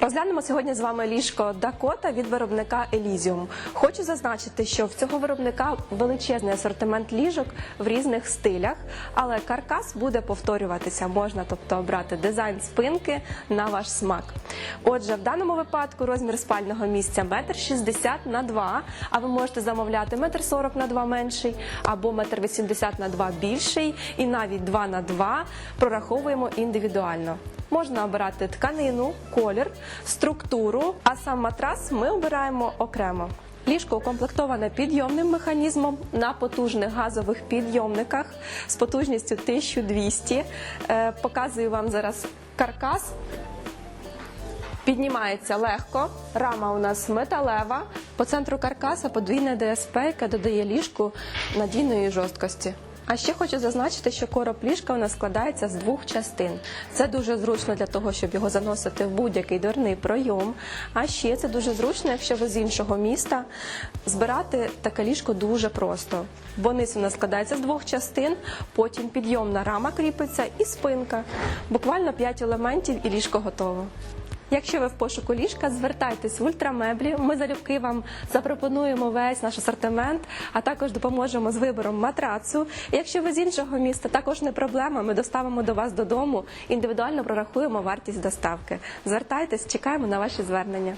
Розглянемо сьогодні з вами ліжко Дакота від виробника Elysium. Хочу зазначити, що в цього виробника величезний асортимент ліжок в різних стилях, але каркас буде повторюватися. Можна тобто обрати дизайн спинки на ваш смак. Отже, в даному випадку розмір спального місця 1,60 на 2, а ви можете замовляти 1,40 на 2 менший або 1,80 на 2 більший, і навіть 2 на 2 прораховуємо індивідуально. Можна обирати тканину, колір, структуру, а сам матрас ми обираємо окремо. Ліжко укомплектоване підйомним механізмом на потужних газових підйомниках з потужністю 1200. Е, Показую вам зараз каркас. Піднімається легко, рама у нас металева. По центру каркаса подвійне ДСП, яке додає ліжку надійної жорсткості. А ще хочу зазначити, що короб ліжка у нас складається з двох частин. Це дуже зручно для того, щоб його заносити в будь-який дверний пройом. А ще це дуже зручно, якщо ви з іншого міста збирати таке ліжко дуже просто. Бо низ у нас складається з двох частин, потім підйомна рама кріпиться і спинка. Буквально 5 елементів і ліжко готово. Якщо ви в пошуку ліжка, звертайтесь в ультрамеблі. Ми залюбки вам запропонуємо весь наш асортимент, а також допоможемо з вибором матрацу. Якщо ви з іншого міста, також не проблема. Ми доставимо до вас додому, індивідуально прорахуємо вартість доставки. Звертайтесь, чекаємо на ваші звернення.